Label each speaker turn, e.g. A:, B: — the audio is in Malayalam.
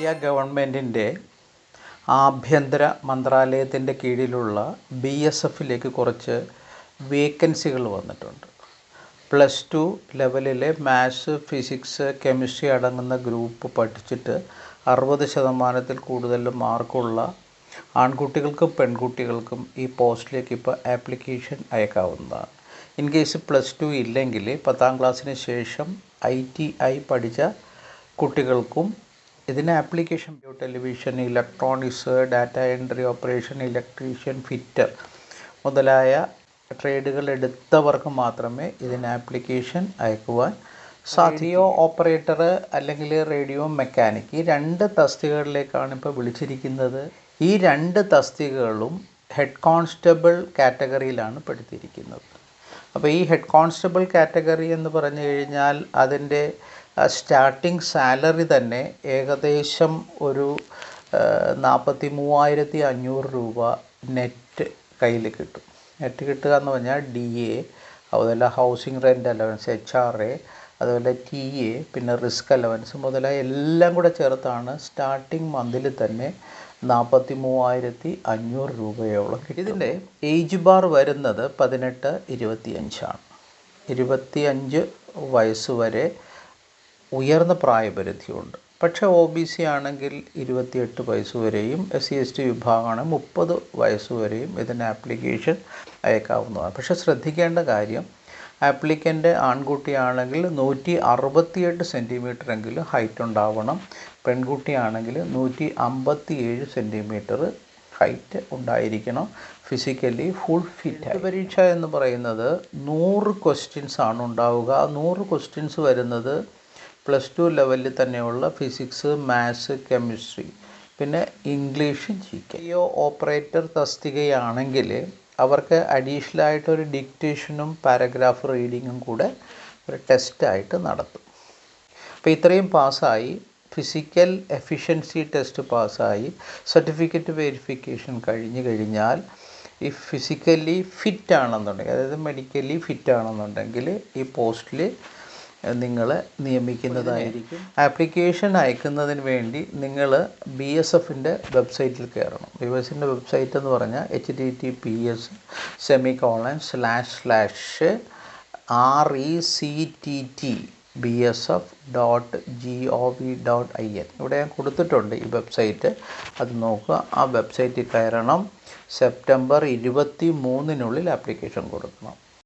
A: ഇന്ത്യ ഗവൺമെന്റിന്റെ ആഭ്യന്തര മന്ത്രാലയത്തിന്റെ കീഴിലുള്ള ബി എസ് എഫിലേക്ക് കുറച്ച് വേക്കൻസികൾ വന്നിട്ടുണ്ട്. പ്ലസ് ടു ലെവലിലെ മാത്സ് ഫിസിക്സ് കെമിസ്ട്രി അടങ്ങുന്ന ഗ്രൂപ്പ് പഠിച്ചിട്ട് അറുപത് ശതമാനത്തിൽ കൂടുതൽ മാർക്കുള്ള ആൺകുട്ടികൾക്കും പെൺകുട്ടികൾക്കും ഈ പോസ്റ്റിലേക്ക് ഇപ്പോൾ ആപ്ലിക്കേഷൻ അയക്കാവുന്നതാണ്. ഇൻ കേസ് പ്ലസ് ടു ഇല്ലെങ്കിൽ പത്താം ക്ലാസ്സിന് ശേഷം ഐ ടി ഐ പഠിച്ച കുട്ടികൾക്കും ഇതിന് application television electronics data entry operation electrician fitter മുതലായ ട്രേഡുകൾ എടുത്തവർക്ക് മാത്രമേ ഇതിന് ആപ്ലിക്കേഷൻ അയക്കുവാൻ സാധിയോ ഓപ്പറേറ്റർ അല്ലെങ്കിൽ റേഡിയോ മെക്കാനിക് ഈ രണ്ട് തസ്തികകളിലേക്കാണ് ഇപ്പോൾ വിളിച്ചിരിക്കുന്നത്. ഈ രണ്ട് തസ്തികകളും ഹെഡ് കോൺസ്റ്റബിൾ കാറ്റഗറിയിലാണ് പെടുത്തിയിരിക്കുന്നത്. അപ്പോൾ ഈ ഹെഡ് കോൺസ്റ്റബിൾ കാറ്റഗറി എന്ന് പറഞ്ഞു കഴിഞ്ഞാൽ അതിന്റെ സ്റ്റാർട്ടിംഗ് സാലറി തന്നെ ഏകദേശം ഒരു നാൽപ്പത്തി മൂവായിരത്തി അഞ്ഞൂറ് രൂപ നെറ്റ് കയ്യിൽ കിട്ടും. നെറ്റ് കിട്ടുക എന്ന് പറഞ്ഞാൽ ഡി എ അതുപോലെ housing rent allowance H R A അതുപോലെ ടി എ പിന്നെ റിസ്ക് അലവൻസ് മുതലായ എല്ലാം കൂടെ ചേർത്താണ് സ്റ്റാർട്ടിങ് മന്തിൽ തന്നെ നാൽപ്പത്തി മൂവായിരത്തി അഞ്ഞൂറ് രൂപയോളം ഇതിന്റെ ഏജ് ബാർ വരുന്നത് പതിനെട്ട് ഇരുപത്തിയഞ്ചാണ്. ഇരുപത്തിയഞ്ച് വയസ്സ് വരെ ഉയർന്ന പ്രായപരിധിയുണ്ട്. പക്ഷേ ഒ ബി സി ആണെങ്കിൽ ഇരുപത്തിയെട്ട് വയസ്സ് വരെയും എസ് സി എസ് ടി വിഭാഗമാണ് മുപ്പത് വയസ്സ് വരെയും ഇതിന് ആപ്ലിക്കേഷൻ അയക്കാവുന്നതാണ്. പക്ഷേ ശ്രദ്ധിക്കേണ്ട കാര്യം ആപ്ലിക്കന്റ് ആൺകുട്ടിയാണെങ്കിൽ നൂറ്റി അറുപത്തിയെട്ട് സെന്റിമീറ്റർ എങ്കിലും ഹൈറ്റ് ഉണ്ടാവണം. പെൺകുട്ടിയാണെങ്കിൽ നൂറ്റി അമ്പത്തി ഏഴ് സെന്റിമീറ്റർ ഹൈറ്റ് ഉണ്ടായിരിക്കണം. ഫിസിക്കലി ഫുൾ ഫിറ്റ് പരീക്ഷ എന്ന് പറയുന്നത് നൂറ് ക്വസ്റ്റ്യൻസ് ആണ് ഉണ്ടാവുക. ആ നൂറ് ക്വസ്റ്റ്യൻസ് വരുന്നത് പ്ലസ് ടു ലെവലിൽ തന്നെയുള്ള ഫിസിക്സ് മാത്സ് കെമിസ്ട്രി പിന്നെ ഇംഗ്ലീഷും ജി കെ ഓപ്പറേറ്റർ തസ്തികയാണെങ്കിൽ അവർക്ക് ഒരു ഡിക്റ്റേഷനും പാരഗ്രാഫ് റീഡിങ്ങും കൂടെ ഒരു ടെസ്റ്റായിട്ട് നടത്തും. അപ്പോൾ ഇത്രയും പാസ്സായി. ഫിസിക്കൽ എഫിഷ്യൻസി ടെസ്റ്റ് പാസ്സായി. സർട്ടിഫിക്കറ്റ് വെരിഫിക്കേഷൻ കഴിഞ്ഞു കഴിഞ്ഞാൽ ഈ ഫിസിക്കലി ഫിറ്റ് ആണെന്നുണ്ടെങ്കിൽ അതായത് മെഡിക്കലി ഫിറ്റ് ആണെന്നുണ്ടെങ്കിൽ ഈ പോസ്റ്റിൽ നിങ്ങൾ നിയമിക്കുന്നതായിരിക്കും ആപ്ലിക്കേഷൻ അയക്കുന്നതിന് വേണ്ടി നിങ്ങൾ ബി എസ് എഫിന്റെ വെബ്സൈറ്റിൽ കയറണം. ബി എസ് എഫിന്റെ വെബ്സൈറ്റ് എന്ന് പറഞ്ഞാൽ H D T P S semi colon slash slash R E C T T B S F dot G O V dot I N. ഇവിടെ ഞാൻ കൊടുത്തിട്ടുണ്ട് ഈ വെബ്സൈറ്റ്. അത് നോക്കുക. ആ വെബ്സൈറ്റിൽ കയറണം. സെപ്റ്റംബർ ഇരുപത്തി മൂന്നിനുള്ളിൽ ആപ്ലിക്കേഷൻ കൊടുക്കണം.